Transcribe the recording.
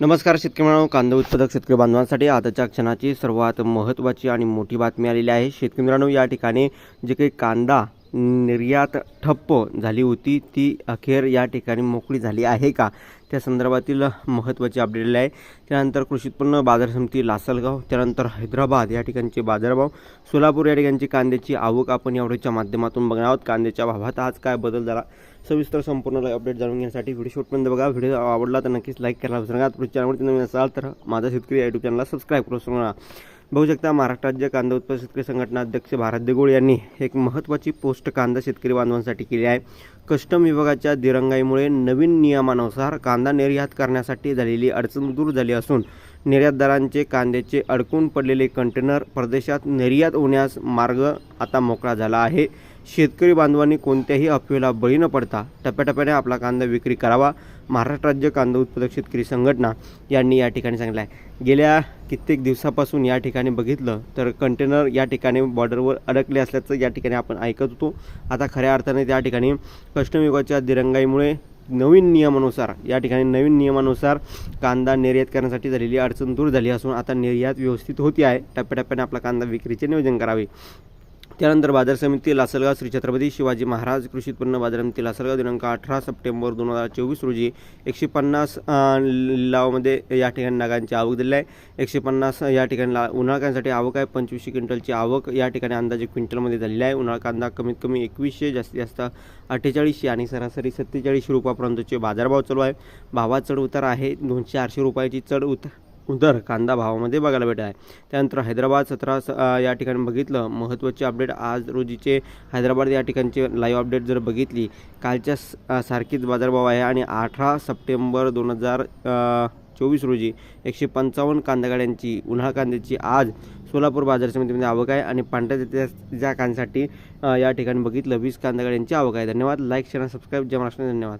नमस्कार शेतकरी मित्रांनो कांदा उत्पादक शेतकरी बांधवांसाठी आताच्या क्षणाची सर्वात महत्त्वाची आणि मोठी बातमी आलेली आहे. शेतकरी मित्रांनो या ठिकाणी जे काही कांदा निर्यात ठप्प झाली होती ती अखेर या ठिकाणी मोकळी झाली आहे का? त्या संदर्भातील महत्त्वाची अपडेट आहे. त्यानंतर कृषी उत्पन्न बाजार समिती लासलगाव त्यानंतर हैदराबाद या ठिकाणचे बाजारभाव सोलापूर या ठिकाणची कांद्याची आवक आपण या माध्यमातून बघणार आहोत. कांद्याच्या भावात आज काय बदल झाला? सविस्तर संपूर्ण अपडेट जाणून घेण्यासाठी व्हिडिओ शॉटपर्यंत बघा. व्हिडिओ आवडला तर नक्कीच लाईक करायला विसरणार पुढच्या नवीन असाल तर माझा शेतकरी यूट्यूब चॅनलला सबस्क्राईब करू शकणार बघू शकता महाराष्ट्र राज्य कांदा उत्पादक शेतकरी संघटना अध्यक्ष भारत देगोळ यांनी एक महत्त्वाची पोस्ट कांदा शेतकरी बांधवांसाठी केली आहे. कस्टम विभागाच्या दिरंगाईमुळे नवीन नियमानुसार कांदा निर्यात करण्यासाठी झालेली अडचण दूर झाली असून निर्यातदारांचे कांद्याचे अडकून पडलेले कंटेनर परदेशात निर्यात होण्यास मार्ग आता मोकळा झाला आहे. शेतकरी बांधवांनी कोणत्याही अफवेला बळी न पडता टप्प्याटप्प्याने आपला कांदा विक्री करावा. महाराष्ट्र राज्य कांदा उत्पादक शेतकरी संघटना यांनी या ठिकाणी सांगितलं आहे गेल्या कित्येक दिवसापासून या ठिकाणी बघितलं तर कंटेनर या ठिकाणी बॉर्डरवर अडकले असल्याचं या ठिकाणी आपण ऐकत होतो. आता खऱ्या अर्थाने त्या ठिकाणी कस्टम दिरंगाईमुळे नवीन नियमानुसार या ठिकाणी नवीन नियमानुसार कांदा निर्यात करण्यासाठी झालेली अडचण दूर झाली असून आता निर्यात व्यवस्थित होती आहे. टप्प्याटप्प्याने आपला कांदा विक्रीचे नियोजन करावे. त्यानंतर बाजार समिती लासलगाव श्री छत्रपती शिवाजी महाराज कृषी उत्पन्न बाजार समिती लासलगाव दिनांक अठरा सप्टेंबर दोन हजार चोवीस रोजी एकशे पन्नास लिलावामध्ये या ठिकाणी नागांची आवक दिली आहे. एकशे पन्नास या ठिकाणी ला उन्हाळकांसाठी आवक आहे. पंचवीसशे क्विंटलची आवक या ठिकाणी अंदाजे क्विंटलमध्ये झालेली आहे. उन्हाळा कांदा कमीत कमी एकवीसशे जास्तीत जास्त अठ्ठेचाळीसशे आणि सरासरी सत्तेचाळीसशे रुपयापर्यंतचे बाजारभाव चालू आहे. भावात चढ उतार आहे. दोनशे आठशे रुपयाची चढ उतार उदर कांदा भावामध्ये बघायला भेटत आहे. त्यानंतर हैदराबाद सतरा स या ठिकाणी बघितलं. महत्त्वाचे अपडेट आज रोजीचे हैदराबाद या ठिकाणचे लाईव्ह अपडेट जर बघितली कालच्या सारखीच बाजारभाव आहे आणि अठरा सप्टेंबर दोन हजार चोवीस रोजी एकशे पंचावन्न कांदा गाड्यांची उन्हाळ कांद्याची आज सोलापूर बाजार समितीमध्ये आवक आहे आणि पांढऱ्या ज्या कांद्यासाठी या ठिकाणी बघितलं वीस कांदा गाड्यांची आवक आहे. धन्यवाद. लाईक शेअर सबस्क्राईब जय महाराष्ट्र. धन्यवाद.